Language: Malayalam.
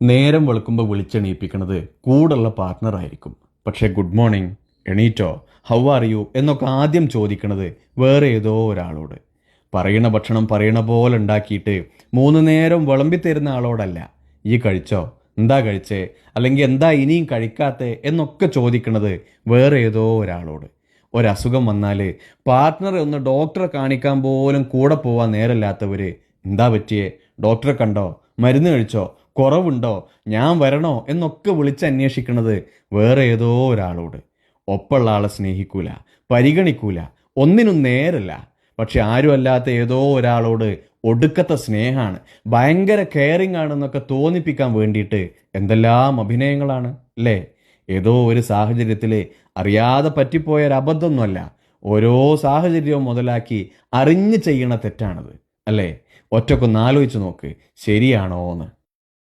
നേരം വെളുക്കുമ്പോൾ വിളിച്ചെണീപ്പിക്കുന്നത് കൂടുള്ള പാർട്ട്ണർ ആയിരിക്കും. പക്ഷേ ഗുഡ് മോർണിംഗ് എണീറ്റോ ഹൗ ആർ യു എന്നൊക്കെ ആദ്യം ചോദിക്കുന്നത് വേറെ ഏതോ ഒരാളോട്. പറയണ ഭക്ഷണം പറയണ പോലെ ഉണ്ടാക്കിയിട്ട് മൂന്ന് നേരം വിളമ്പി തരുന്ന ആളോടല്ല. ഈ കഴിച്ചോ എന്താ കഴിച്ചേ അല്ലെങ്കിൽ എന്താ ഇനിയും കഴിക്കാത്തേ എന്നൊക്കെ ചോദിക്കുന്നത് വേറെ ഏതോ ഒരാളോട്. ഒരസുഖം വന്നാൽ പാർട്ട്ണറെ ഒന്ന് ഡോക്ടറെ കാണിക്കാൻ പോലും കൂടെ പോവാൻ നേരമില്ലാത്തവർ എന്താ പറ്റിയേ ഡോക്ടറെ കണ്ടോ മരുന്ന് കഴിച്ചോ കുറവുണ്ടോ? ഞാൻ വരണോ? എന്നൊക്കെ വിളിച്ച് അന്വേഷിക്കുന്നത് വേറെ ഏതോ ഒരാളോട്. ഒപ്പമുള്ള ആളെ സ്നേഹിക്കൂല പരിഗണിക്കൂല ഒന്നിനും നേരല്ല. പക്ഷെ ആരും അല്ലാത്ത ഏതോ ഒരാളോട് ഒടുക്കത്തെ സ്നേഹമാണ്. ഭയങ്കര കെയറിങ് ആണെന്നൊക്കെ തോന്നിപ്പിക്കാൻ വേണ്ടിയിട്ട് എന്തെല്ലാം അഭിനയങ്ങളാണ് അല്ലേ? ഏതോ ഒരു സാഹചര്യത്തിൽ അറിയാതെ പറ്റിപ്പോയ ഒരു ഓരോ സാഹചര്യവും മുതലാക്കി അറിഞ്ഞ് ചെയ്യണ തെറ്റാണത് അല്ലേ? ഒറ്റക്കൊന്ന് ആലോചിച്ച് നോക്ക് ശരിയാണോ എന്ന്